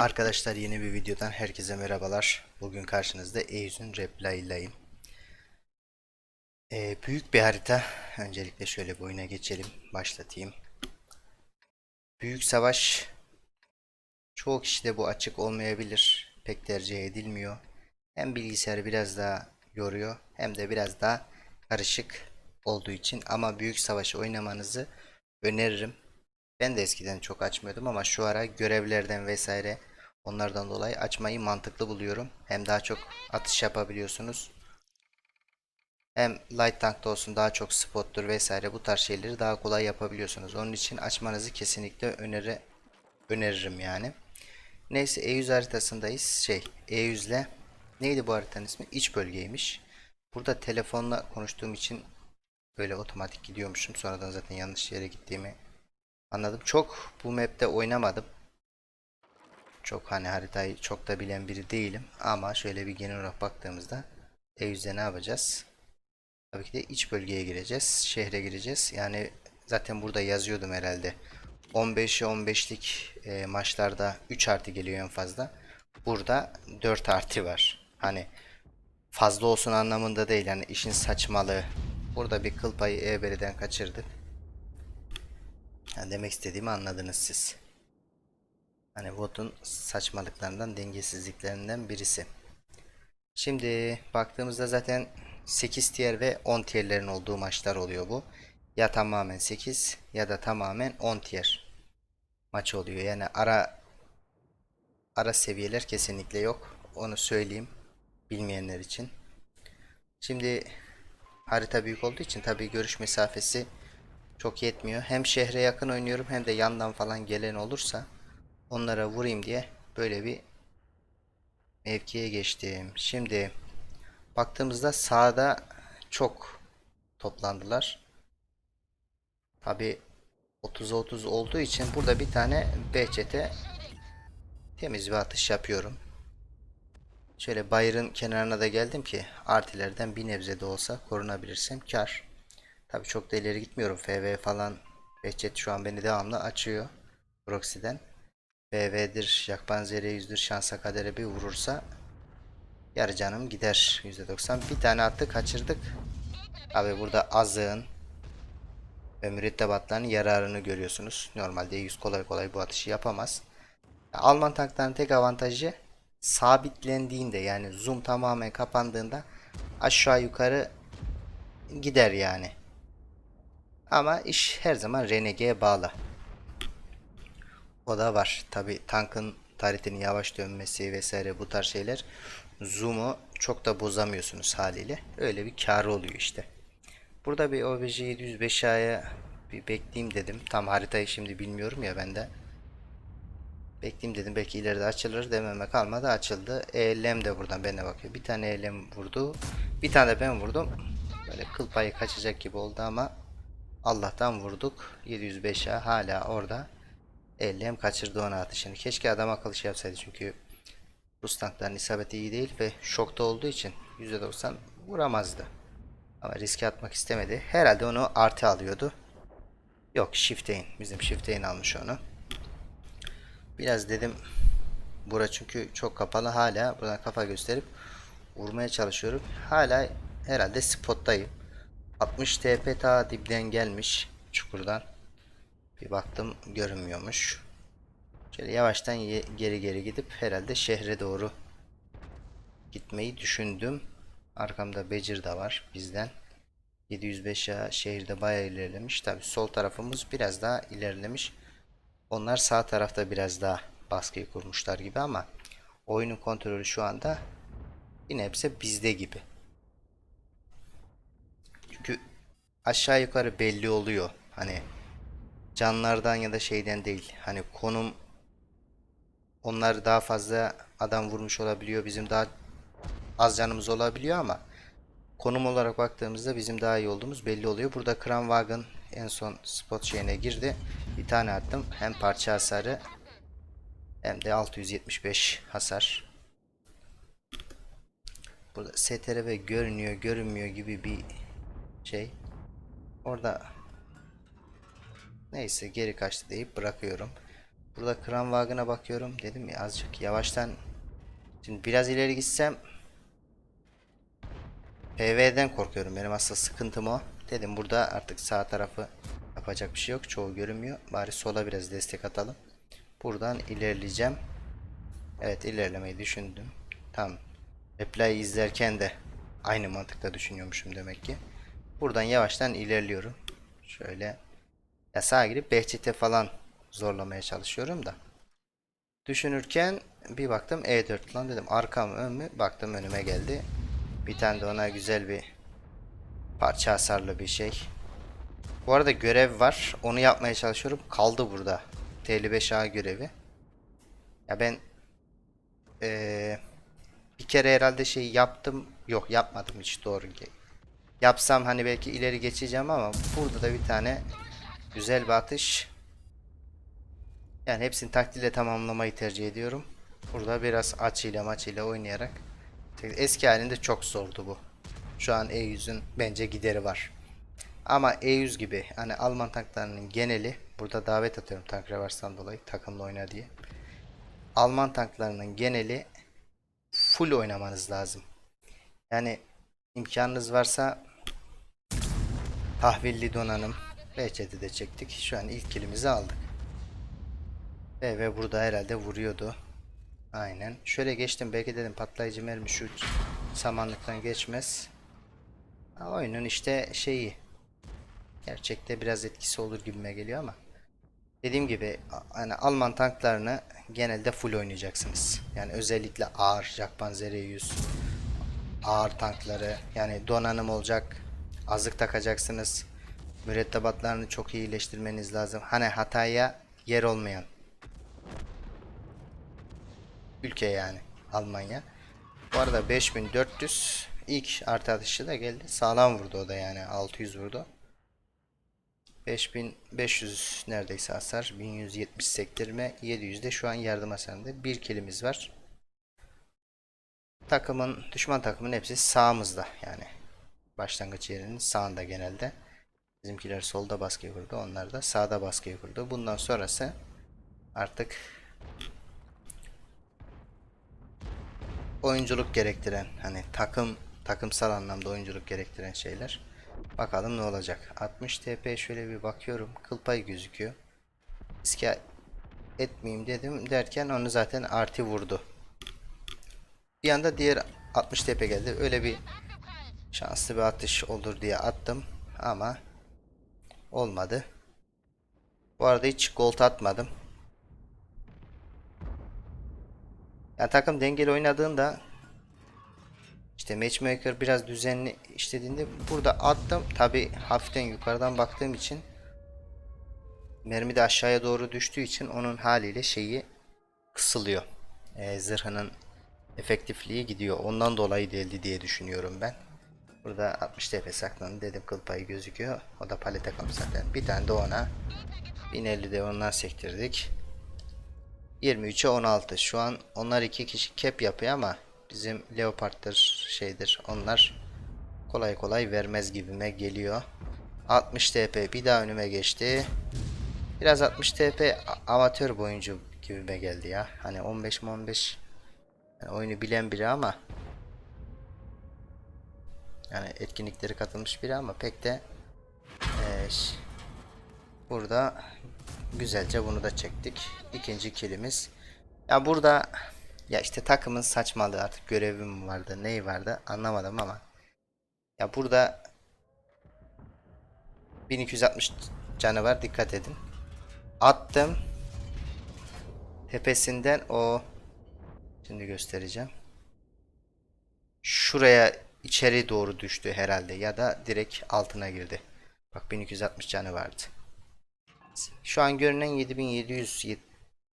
Arkadaşlar yeni bir videodan herkese merhabalar. Bugün karşınızda Eizun Replay'layım. Ee, büyük bir harita. Öncelikle şöyle bir oyuna geçelim. Başlatayım. Büyük savaş. Çoğu kişide bu açık olmayabilir. Pek tercih edilmiyor. Hem bilgisayarı biraz daha yoruyor hem de biraz daha karışık olduğu için ama büyük savaşı oynamanızı öneririm. Ben de eskiden çok açmıyordum ama şu ara görevlerden vesaire onlardan dolayı açmayı mantıklı buluyorum. Hem daha çok atış yapabiliyorsunuz. Hem light tankta olsun daha çok spottur vesaire bu tarz şeyleri daha kolay yapabiliyorsunuz. Onun için açmanızı kesinlikle öneri öneririm yani. Neyse E100 haritasındayız. Şey E100 ile neydi bu haritanın ismi? İç bölgeymiş. Burada telefonla konuştuğum için böyle otomatik gidiyormuşum. Sonradan zaten yanlış yere gittiğimi anladım. Çok bu map'te oynamadım. Çok hani haritayı çok da bilen biri değilim. Ama şöyle bir genel olarak baktığımızda E100'de ne yapacağız? Tabii ki de iç bölgeye gireceğiz. Şehre gireceğiz. Yani zaten burada yazıyordum herhalde. 15'e 15'lik e, maçlarda 3 artı geliyor en fazla. Burada 4 artı var. Hani fazla olsun anlamında değil. Yani işin saçmalığı. Burada bir kıl payı E1'den kaçırdık. Yani demek istediğimi anladınız siz. Hani botun saçmalıklarından, dengesizliklerinden birisi. Şimdi baktığımızda zaten 8 tier ve 10 tierlerin olduğu maçlar oluyor bu. Ya tamamen 8 ya da tamamen 10 tier maç oluyor. Yani ara ara seviyeler kesinlikle yok. Onu söyleyeyim bilmeyenler için. Şimdi harita büyük olduğu için tabii görüş mesafesi çok yetmiyor. Hem şehre yakın oynuyorum hem de yandan falan gelen olursa onlara vurayım diye böyle bir mevkiye geçtim. Şimdi baktığımızda sağda çok toplandılar. Tabi 30'a 30 olduğu için burada bir tane behçete temiz bir atış yapıyorum. Şöyle bayırın kenarına da geldim ki artilerden bir nebze de olsa korunabilirsem kar. Tabi çok da ileri gitmiyorum. FV falan Behçet şu an beni devamlı açıyor. Proxy'den. BV'dir, Yakbanzeri yüzdür, şansa kadere bir vurursa yarı canım gider %90. Bir tane attı kaçırdık. Abi burada azığın ve mürettebatların yararını görüyorsunuz. Normalde 100 kolay kolay bu atışı yapamaz. Alman tankların tek avantajı sabitlendiğinde yani zoom tamamen kapandığında aşağı yukarı gider yani. Ama iş her zaman RNG'ye bağlı. O da var. Tabi tankın taritinin yavaş dönmesi vesaire bu tarz şeyler zoom'u çok da bozamıyorsunuz haliyle. Öyle bir karı oluyor işte. Burada bir OBJ 705A'ya bir bekleyeyim dedim. Tam haritayı şimdi bilmiyorum ya ben de. Bekleyeyim dedim belki ileride açılır dememe kalmadı açıldı. ELM de buradan bana bakıyor. Bir tane ELM vurdu. Bir tane de ben vurdum. Böyle kıl payı kaçacak gibi oldu ama Allah'tan vurduk. 705'e hala orada. 50 hem kaçırdı onu atışını. Keşke adam akıllı şey yapsaydı çünkü Rus tankların isabeti iyi değil ve şokta olduğu için %90 vuramazdı. Ama riske atmak istemedi. Herhalde onu artı alıyordu. Yok Shift'in. Bizim Shift'in almış onu. Biraz dedim bura çünkü çok kapalı hala buradan kafa gösterip vurmaya çalışıyorum. Hala herhalde spottayım. 60 TP ta dipten gelmiş çukurdan. Bir baktım görünmüyormuş. Şöyle yavaştan geri geri gidip herhalde şehre doğru gitmeyi düşündüm. Arkamda Becir de var bizden. 705'e şehirde bayağı ilerlemiş. Tabi sol tarafımız biraz daha ilerlemiş. Onlar sağ tarafta biraz daha baskıyı kurmuşlar gibi ama oyunun kontrolü şu anda yine hepsi bizde gibi. Çünkü aşağı yukarı belli oluyor. Hani canlardan ya da şeyden değil. Hani konum onlar daha fazla adam vurmuş olabiliyor. Bizim daha az canımız olabiliyor ama konum olarak baktığımızda bizim daha iyi olduğumuz belli oluyor. Burada Kranwagen en son spot şeyine girdi. Bir tane attım. Hem parça hasarı hem de 675 hasar. Burada STRV görünüyor, görünmüyor gibi bir şey. Orada neyse geri kaçtı deyip bırakıyorum. Burada Kranwagen'a bakıyorum. Dedim ya azıcık yavaştan. Şimdi biraz ileri gitsem PV'den korkuyorum. Benim asıl sıkıntım o. Dedim burada artık sağ tarafı yapacak bir şey yok. Çoğu görünmüyor. Bari sola biraz destek atalım. Buradan ilerleyeceğim. Evet ilerlemeyi düşündüm. Tamam. Reply izlerken de aynı mantıkta düşünüyormuşum demek ki. Buradan yavaştan ilerliyorum. Şöyle ya sağa girip Behçet'e falan zorlamaya çalışıyorum da. Düşünürken bir baktım E4 lan dedim arkam ön mü? Baktım önüme geldi. Bir tane de ona güzel bir parça hasarlı bir şey. Bu arada görev var. Onu yapmaya çalışıyorum. Kaldı burada. TL5A görevi. Ya ben eee, bir kere herhalde şey yaptım. Yok yapmadım hiç doğru. Yapsam hani belki ileri geçeceğim ama burada da bir tane güzel bir atış. Yani hepsini taktiğiyle tamamlamayı tercih ediyorum. Burada biraz açıyla maçıyla oynayarak. Eski halinde çok zordu bu. Şu an E100'ün bence gideri var. Ama E100 gibi hani Alman tanklarının geneli burada davet atıyorum tank revarstan dolayı takımla oyna diye. Alman tanklarının geneli full oynamanız lazım. Yani imkanınız varsa tahvilli donanım Behçet'i de çektik. Şu an ilk kilimizi aldık. Ve burada herhalde vuruyordu. Aynen. Şöyle geçtim. Belki dedim patlayıcı mermi şu samanlıktan geçmez. Ha, oyunun işte şeyi. Gerçekte biraz etkisi olur gibime geliyor ama. Dediğim gibi hani Alman tanklarını genelde full oynayacaksınız. Yani özellikle ağır Jakpanzer 100 ağır tankları yani donanım olacak. Azık takacaksınız. Mürettebatlarını çok iyi iyileştirmeniz lazım. Hani hataya yer olmayan ülke yani Almanya. Bu arada 5400 ilk artı atışı da geldi. Sağlam vurdu o da yani 600 vurdu. 5500 neredeyse hasar. 1170 sektirme. 700 de şu an yardım hasarında. Bir kilimiz var. Takımın, düşman takımın hepsi sağımızda yani. Başlangıç yerinin sağında genelde. Bizimkiler solda baskıyı kurdu. Onlar da sağda baskıyı kurdu. Bundan sonrası artık oyunculuk gerektiren hani takım takımsal anlamda oyunculuk gerektiren şeyler. Bakalım ne olacak. 60 TP şöyle bir bakıyorum. Kıl payı gözüküyor. Riske etmeyeyim dedim derken onu zaten artı vurdu. Bir anda diğer 60 TP geldi. Öyle bir şanslı bir atış olur diye attım ama olmadı. Bu arada hiç gold atmadım. Yani takım dengeli oynadığında işte matchmaker biraz düzenli işlediğinde burada attım. Tabi hafiften yukarıdan baktığım için mermi de aşağıya doğru düştüğü için onun haliyle şeyi kısılıyor. Ee, zırhının efektifliği gidiyor. Ondan dolayı değildi diye düşünüyorum ben. Burada 60 TP saklandı dedim kıl payı gözüküyor. O da palete kalmış zaten. Bir tane de ona 1050 de ondan sektirdik. 23'e 16. Şu an onlar iki kişi cap yapıyor ama bizim Leopard'dır şeydir. Onlar kolay kolay vermez gibime geliyor. 60 TP bir daha önüme geçti. Biraz 60 TP amatör bir oyuncu gibime geldi ya. Hani 15 mi 15 yani oyunu bilen biri ama yani etkinlikleri katılmış biri ama pek de ş- burada güzelce bunu da çektik. İkinci kilimiz. Ya burada ya işte takımın saçmalığı artık görevi mi vardı neyi vardı anlamadım ama ya burada 1260 canı var dikkat edin. Attım. Tepesinden o şimdi göstereceğim. Şuraya içeri doğru düştü herhalde ya da direkt altına girdi. Bak 1260 canı vardı. Şu an görünen 7700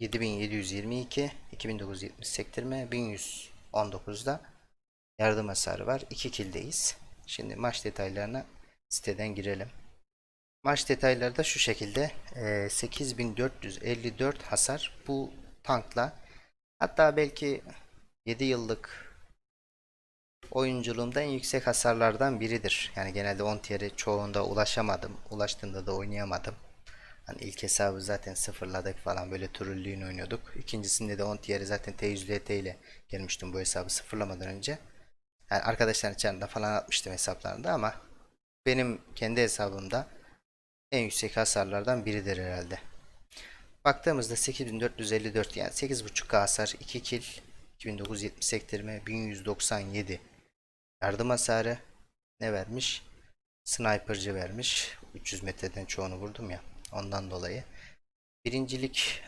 7722 2970 sektirme 1119'da yardım hasarı var. 2 kildeyiz. Şimdi maç detaylarına siteden girelim. Maç detayları da şu şekilde. Ee, 8454 hasar bu tankla hatta belki 7 yıllık oyunculuğumda en yüksek hasarlardan biridir. Yani genelde 10 tier'e çoğunda ulaşamadım. Ulaştığında da oynayamadım. Hani ilk hesabı zaten sıfırladık falan böyle trollüğünü oynuyorduk. İkincisinde de 10 tier'i zaten T100LT ile gelmiştim bu hesabı sıfırlamadan önce. Yani arkadaşların içerisinde falan atmıştım hesaplarında ama benim kendi hesabımda en yüksek hasarlardan biridir herhalde. Baktığımızda 8454 yani 8.5K hasar 2 kill 2970 sektirme 1197 yardım hasarı ne vermiş? Sniper'cı vermiş. 300 metreden çoğunu vurdum ya. Ondan dolayı. Birincilik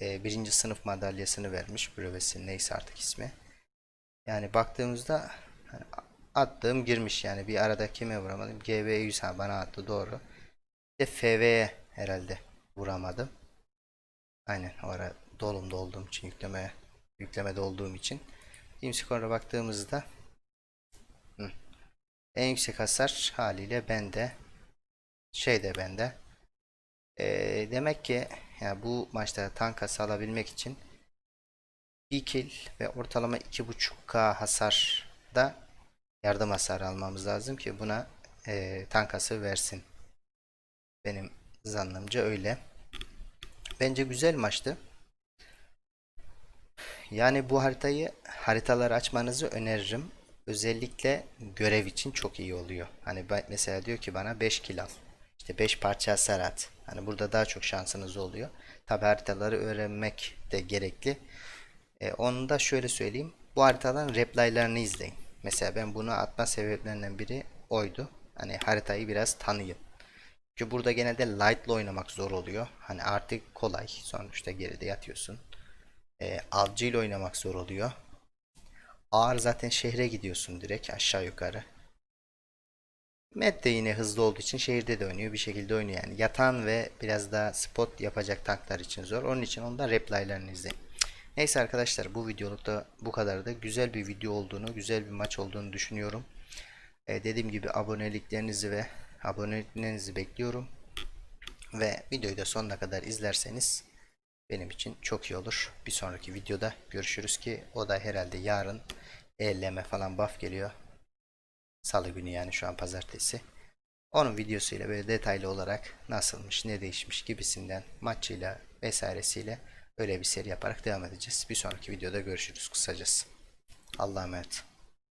e, birinci sınıf madalyasını vermiş. Brevesi neyse artık ismi. Yani baktığımızda hani attığım girmiş yani bir arada kime vuramadım. GB 100 ha bana attı doğru. Bir de FV'ye herhalde vuramadım. Aynen o ara dolumda olduğum için yükleme yüklemede olduğum için. Team baktığımızda en yüksek hasar haliyle bende şey de bende. Ee, demek ki yani bu maçta tank hasar alabilmek için 1 kill ve ortalama 2.5k hasar da yardım hasarı almamız lazım ki buna e, tank hasarı versin. Benim zannımca öyle. Bence güzel maçtı. Yani bu haritayı haritaları açmanızı öneririm. Özellikle görev için çok iyi oluyor. Hani mesela diyor ki bana 5 kill al. İşte 5 parça hasar at. Hani burada daha çok şansınız oluyor. Tabi haritaları öğrenmek de gerekli. E, onu da şöyle söyleyeyim. Bu haritadan replaylarını izleyin. Mesela ben bunu atma sebeplerinden biri oydu. Hani haritayı biraz tanıyın. Çünkü burada genelde light'la oynamak zor oluyor. Hani artık kolay. Sonuçta geride yatıyorsun. E, avcıyla oynamak zor oluyor. Ağır zaten şehre gidiyorsun direkt aşağı yukarı. Matt de yine hızlı olduğu için şehirde de oynuyor. Bir şekilde oynuyor yani. Yatan ve biraz daha spot yapacak tanklar için zor. Onun için onda replaylarını izleyin. Neyse arkadaşlar bu videolukta bu kadardı. Güzel bir video olduğunu, güzel bir maç olduğunu düşünüyorum. E, dediğim gibi aboneliklerinizi ve aboneliklerinizi bekliyorum. Ve videoyu da sonuna kadar izlerseniz benim için çok iyi olur. Bir sonraki videoda görüşürüz ki o da herhalde yarın elleme falan buff geliyor. Salı günü yani şu an pazartesi. Onun videosuyla böyle detaylı olarak nasılmış, ne değişmiş gibisinden maçıyla vesairesiyle öyle bir seri yaparak devam edeceğiz. Bir sonraki videoda görüşürüz kısacası. Allah'a emanet.